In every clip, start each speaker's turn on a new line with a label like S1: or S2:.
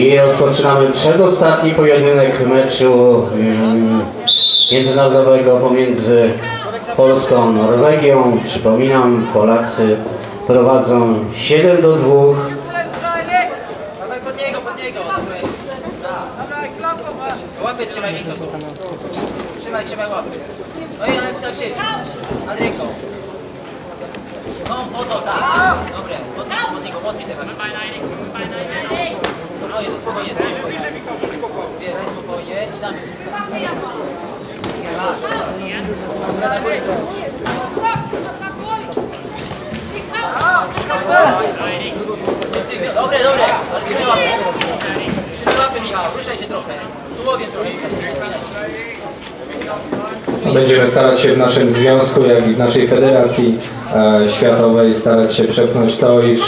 S1: I rozpoczynamy przedostatni pojedynek meczu mm, międzynarodowego pomiędzy Polską a Norwegią. Przypominam, Polacy prowadzą 7 do 2.
S2: Dawaj pod niego, pod niego. Tak. Łapy trzymaj. Trzymaj, łapy. No i tak ręką. No, po to, tak. Dobre, No jest, spokojnie, spokojnie. Zbieraj spokojnie i damy. Tak. Dobra. Dobre, dobre, ale trzymaj łapy. Trzymaj łapy, Michał, ruszaj się trochę. Tułowiem trochę, ruszaj się, nie spinaj się.
S3: Będziemy starać się w naszym związku, jak i w naszej federacji e, światowej starać się przepchnąć to, iż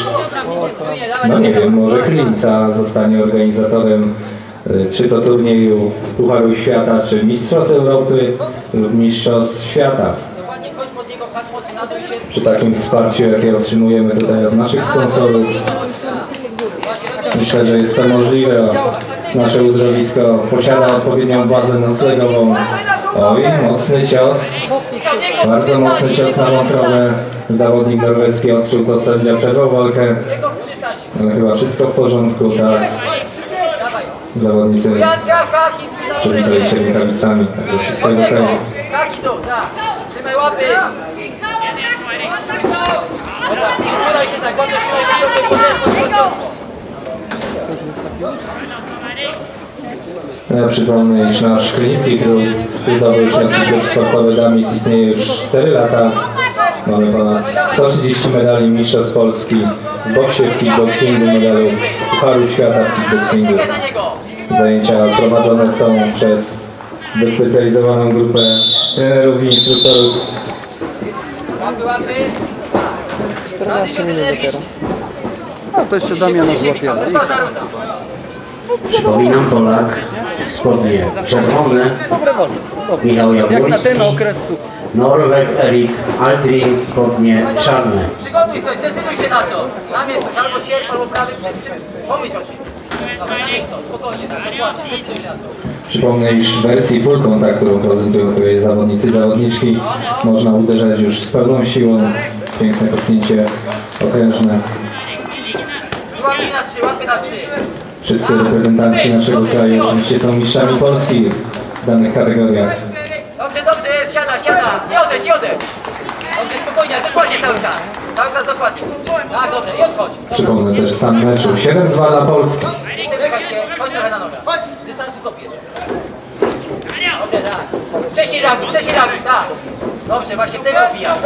S3: no nie wiem, może Krynica zostanie organizatorem e, czy to turnieju Pucharu Świata, czy Mistrzostw Europy lub Mistrzostw Świata. Przy takim wsparciu, jakie otrzymujemy tutaj od naszych sponsorów, myślę, że jest to możliwe. Nasze uzdrowisko posiada odpowiednią bazę noclegową. Oj, mocny cios. Bardzo mocny cios na wątrobę. Zawodnik norweski odczuł to sędzia przerwał walkę. Ale chyba wszystko w porządku, tak. Zawodnicy przywitali się rękawicami, także wszystko jest okej.
S2: Trzymaj łapy. Otwieraj się tak.
S3: Przypomnę, iż nasz Krynicki klub, Śródowy Uczniowski Klub Sportowy Damis istnieje już 4 lata. Mamy ponad 130 medali Mistrzostw Polski w boksie, w kickboxingu, medalów Pucharu Świata w kickboxingu. Zajęcia prowadzone są przez wyspecjalizowaną grupę trenerów i instruktorów.
S2: Łapy, łapy.
S4: 14 minut dopiero. A to jeszcze Damiana złapie.
S1: Przypominam, Polak, spodnie czerwone, Michał Jabłoński. Norweg Erik Aldrin, spodnie czarne.
S2: Przygotuj coś, zdecyduj się na to. Tam jest coś, albo sierp, albo prawy, przy, przy, pomyć oczy. Dobra, na miejscu, spokojnie, tak, dokładnie, zdecyduj się na coś.
S3: Przypomnę, iż w wersji full contact, którą prezentują tutaj zawodnicy i zawodniczki, można uderzać już z pełną siłą. Piękne kopnięcie okrężne. Wszyscy reprezentanci naszego kraju oczywiście są mistrzami Polski w danych kategoriach.
S2: Dobrze, dobrze jest, siada, siada. Nie odejdź, nie odejdź. Dobrze, spokojnie, dokładnie cały czas. Cały czas dokładnie. Tak, dobrze, i odchodź.
S3: Przypomnę też stan meczu 7-2 dla Polski.
S2: Nie przepychaj się, chodź trochę na nogę. Z dystansu kopiesz. Dobrze, tak. Wcześniej reaguj, wcześniej reaguj, tak. Dobrze, właśnie w tempo pija.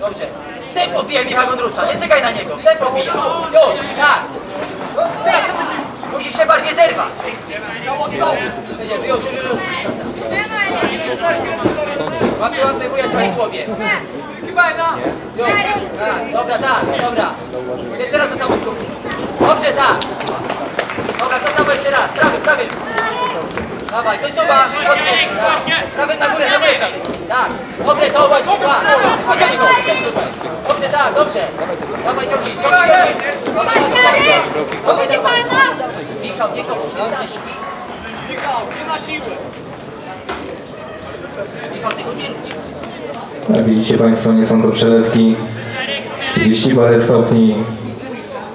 S2: Dobrze. W tempo pija Michał Gondrusza, nie czekaj na niego. W tempo pija. Już, tak. Musisz się bardziej zerwać. Będziemy, już, już, już. Łapy, łapy, wuja twojej głowie. Już, tak, dobra, tak, dobra. Jeszcze raz to samo. Dobrze, tak. Dobra, to samo jeszcze raz. Prawy, prawy. Dawaj, końcowa. Tak. Prawym na górę, na górę prawy. Tak. Dobre, to właśnie, tak. Pociągnij go. Dobrze, tak, dobrze. Dawaj, ciągnij, ciągnij, ciągnij. Dawaj, dawaj, dawaj. Michał, nie kopuj, nie znasz. Michał, tego nie rób, nie rób.
S3: Jak widzicie Państwo, nie są to przelewki. 30 parę stopni,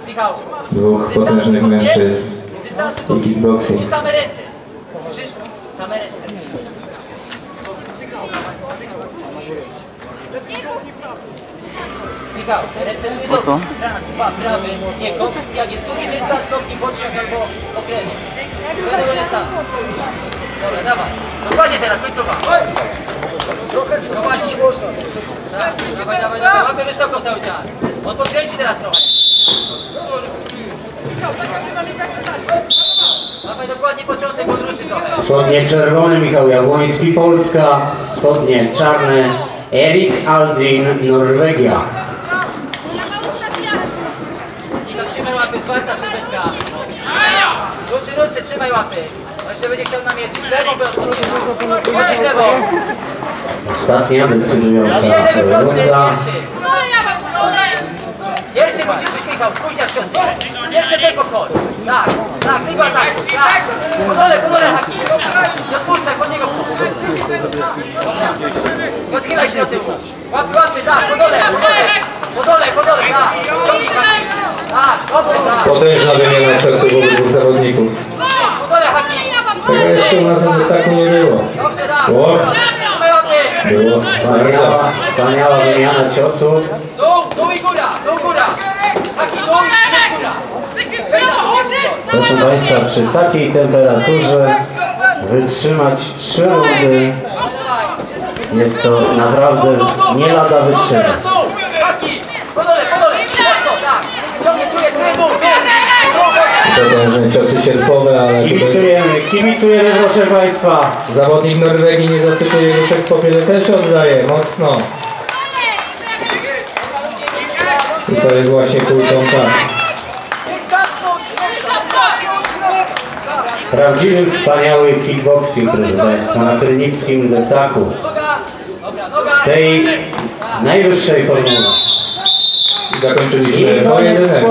S2: Michał.
S3: dwóch potężnych mężczyzn. I kickboxing.
S2: Same ręce. Michał, ręce mówię
S4: co?
S2: Raz, dwa, prawy, nie kop. Jak jest długi dystans, kopnij podszak albo okręć. Do tego dystansu. Dobra, dawaj. Dokładnie teraz, końcowa. Trochę skowadzić można. Tak, dawaj, dawaj, dawaj. Łapy wysoko cały czas. On podkręci teraz trochę. Dawaj dokładnie początek, podruszy trochę.
S1: Spodnie czerwone, Michał Jabłoński, Polska, spodnie czarne, Erik Aldrin, Norwegia.
S2: I to trzymaj łapy, zwarta sylwetka. Ruszy, ruszy, trzymaj łapy. On jeszcze będzie chciał namierzyć. Lewą by odpowiedział. Podnieś lewą.
S1: Ostatnia decydująca runda.
S2: pierwszy. Musi być Michał. Spójrz jak ciosnie. Pierwsze tempo wchodź. Tak, tak, ty go atakuj, tak. Po dole, po dole haki. Nie odpuszczaj, pod niego wchodź. Nie odchylaj się do tyłu. Łapy, łapy, tak, po dole, po dole. Po dole, po dole, tak. Tak, dobrze, tak.
S3: Potężna wymiana czasu obydwu zawodników.
S2: Po dole haki.
S3: Tego jeszcze u nas na tak nie było.
S2: Dobrze, tak.
S3: Było.
S1: Wspaniała, wspaniała wymiana ciosów.
S2: Dół, dół i góra. Haki, dół i przed góra. Weź na to, pierwszy cios.
S1: Proszę Państwa, przy takiej temperaturze wytrzymać trzy rundy jest to naprawdę nie lada.
S2: Po po tak. Dół.
S3: Potężne ciosy sierpowe, ale
S1: Kibicujemy, kibicujemy proszę Państwa.
S3: zawodnik Norwegii nie zasypuje ruszek w popiele, też oddaje mocno. Tutaj jest właśnie full kontakt.
S1: Prawdziwy, wspaniały kickboxing, proszę Państwa, na krynickim detaku. Tej najwyższej formule.
S3: Zakończyliśmy pojedynek.